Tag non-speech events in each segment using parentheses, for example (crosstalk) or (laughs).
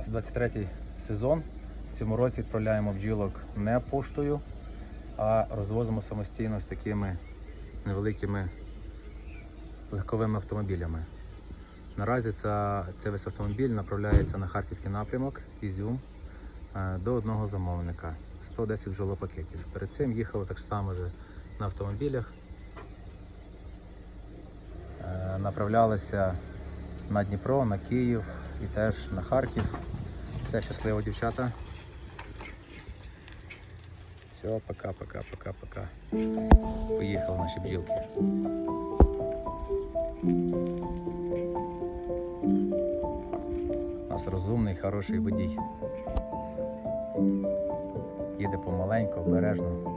2023 сезон. В цьому році відправляємо бджілок не поштою, а розвозимо самостійно з такими невеликими легковими автомобілями. Наразі ця, цей весь автомобіль направляється на харківський напрямок Ізюм е, до одного замовника 110 бджолопакетів. Перед цим їхали так само вже на автомобілях. Е, Направлялися на Дніпро, на Київ і теж на Харків. Все щасливо, дівчата. Все, пока, пока, пока, пока. Поїхали наші бджілки. У нас розумний, хороший водій. Їде помаленьку, обережно.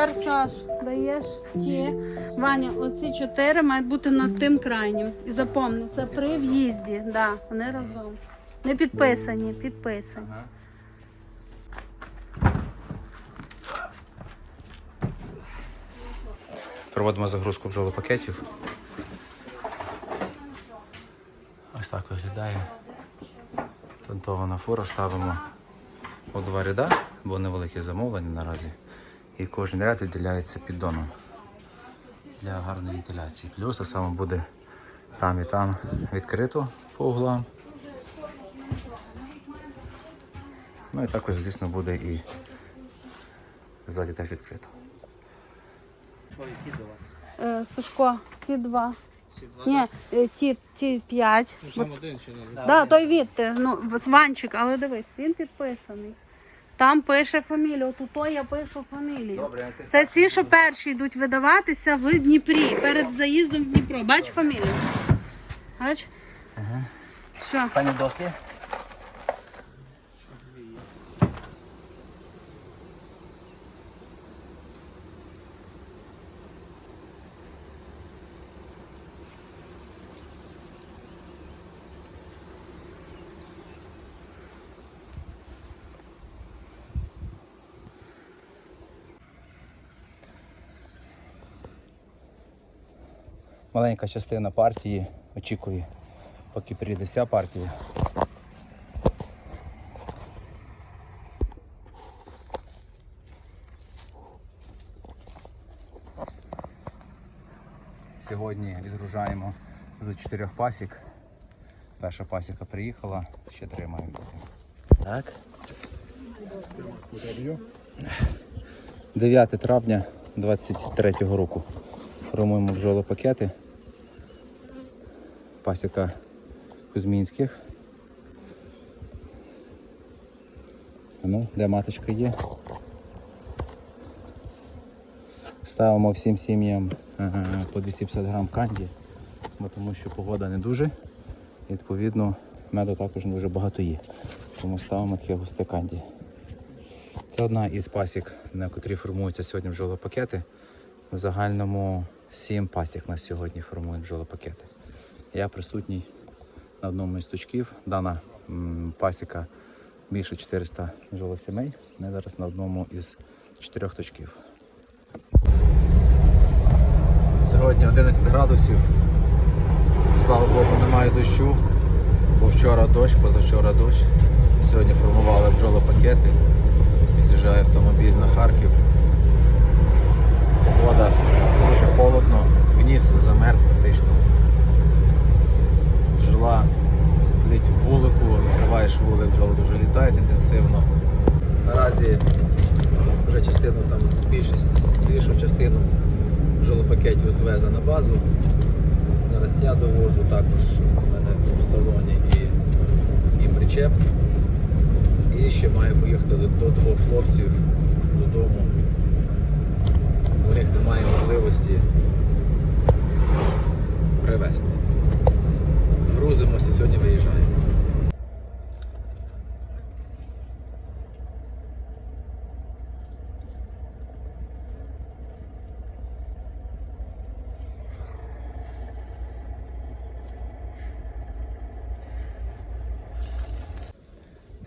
Тепер, даєш ті. Ваня, оці чотири мають бути над тим крайнім. І запомни, це при в'їзді. Да, вони разом. Не підписані, підписані. Проводимо загрузку бджолопакетів. Ось так виглядає. Тантована фура ставимо у два ряда, бо невелике замовлення наразі. І кожен ряд відділяється піддоном для гарної вентиляції. Плюс так само буде там і там відкрито по углам. Ну і також, звісно, буде і ззаді теж відкрито. Що які до? Е, Сашко, ті два. Ці два? Ні, е, ті, ті п'ять. Ну, Там один чи не? Так, да, той від, е, ну, в- Ванчик, але дивись, він підписаний. Там пише фамілію, тут то я пишу фамілію. Це ці, що перші йдуть видаватися в Дніпрі, перед заїздом в Дніпро. Бач фамілію? Бач? Ага. Що? Сані доски. Маленька частина партії очікує, поки прийде вся партія. Сьогодні відгружаємо з чотирьох пасік. Перша пасіка приїхала, ще три маємо. Так. 9 травня 23 року. Формуємо бджолопакети. Пасіка Кузьмінських. Ну, де маточка є. Ставимо всім сім'ям по 250 грам канді, бо тому що погода не дуже. Відповідно меду також не дуже багато є. Тому ставимо таке густе канді. Це одна із пасік, на котрій формуються сьогодні бджолопакети. В загальному 7 пасік на сьогодні формують бджолопакети. Я присутній на одному із точків. Дана пасіка більше 400 бджолосімей. Ми зараз на одному із чотирьох точків. Сьогодні 11 градусів. Слава Богу, немає дощу. Бо вчора дощ, позавчора дощ. Сьогодні формували бджолопакети. Під'їжджає автомобіль на Харків. Погода дуже холодно, вніс замерз практично. Бджола сидить в вулику, відкриваєш вулик, бджоли дуже літають інтенсивно. Наразі вже частину там більшість, більшу частину жолопакетів звезе на базу. Зараз я довожу також у мене в салоні і, і причеп. І ще маю поїхати до двох хлопців додому. У них немає можливості привезти. Грузимося, сьогодні виїжджаємо.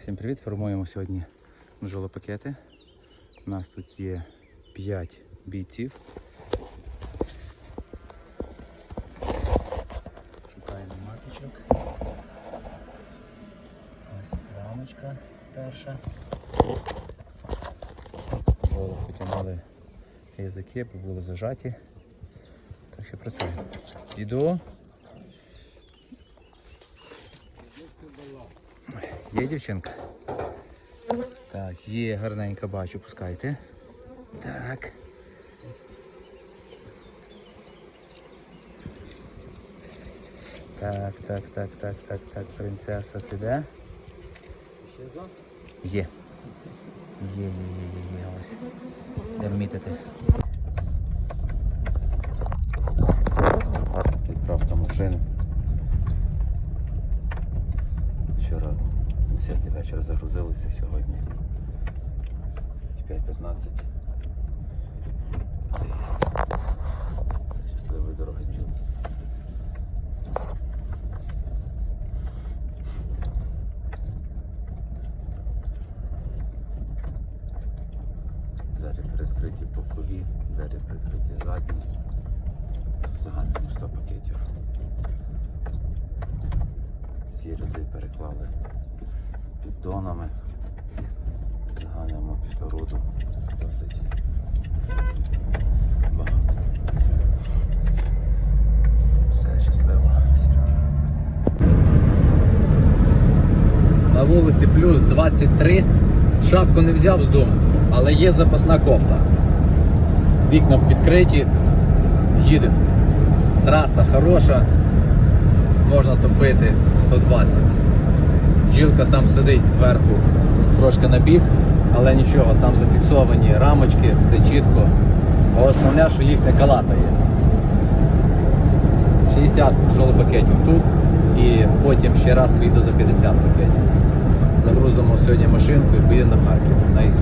Всім привіт! Формуємо сьогодні жолопакети. У нас тут є 5 бійців. Шукаємо маточок. Ось рамочка перша. Голову потягнули язики, бо були зажаті. Так що працюємо. Іду. Є дівчинка? Так, є гарненька, бачу, пускайте. Так. Так, так, так, так, так, так, принцеса, ти де? Є. Є, є, є, є, є, ось. Де мітити. Відправка машини. Вечора загрузилися сьогодні. 5.15. Все, Щасливої дороги бджіл. Двері передкриті бокові, двері передкриті задні. Загальному 100 пакетів. Всі ряди переклали піддонами. Загальному кислороду досить багато. Все щасливо, Сережа. На вулиці плюс 23. Шапку не взяв з дому, але є запасна кофта. Вікна відкриті, їдемо. Траса хороша, можна топити 120. Бджілка там сидить зверху трошки на бік, але нічого, там зафіксовані рамочки, все чітко. А основне, що їх не калатає. 60 жолопакетів тут і потім ще раз прийду за 50 пакетів. Загрузимо сьогодні машинку і поїдемо на Харків на Ізю.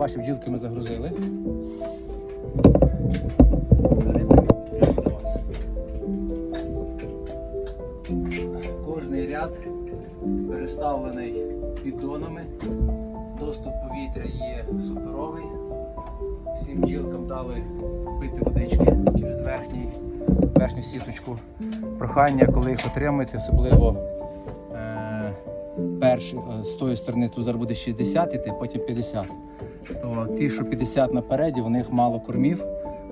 Ваші бджілки ми загрузили. Кожний ряд переставлений піддонами. Доступ повітря є суперовий. Всім бджілкам дали пити водички через верхній, верхню сіточку. Прохання, коли їх отримуєте, особливо е, е, з тої сторони тут зараз буде 60 іти, потім 50 то ті, що 50 напереді, у них мало кормів,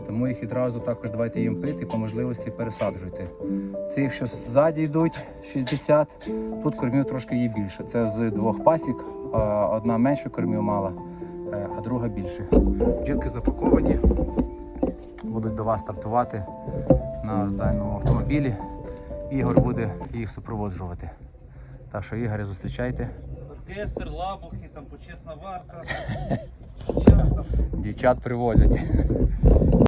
тому їх відразу також давайте їм пити, по можливості пересаджуйте. Ці, що ззаді йдуть 60, тут кормів трошки є більше. Це з двох пасік, одна менше кормів мала, е, а друга більше. Бджілки запаковані, будуть до вас стартувати на даному автомобілі. Ігор буде їх супроводжувати. Так що, Ігоря, зустрічайте. Оркестр, лабухи, там почесна варта. (laughs) Дівчат привозять.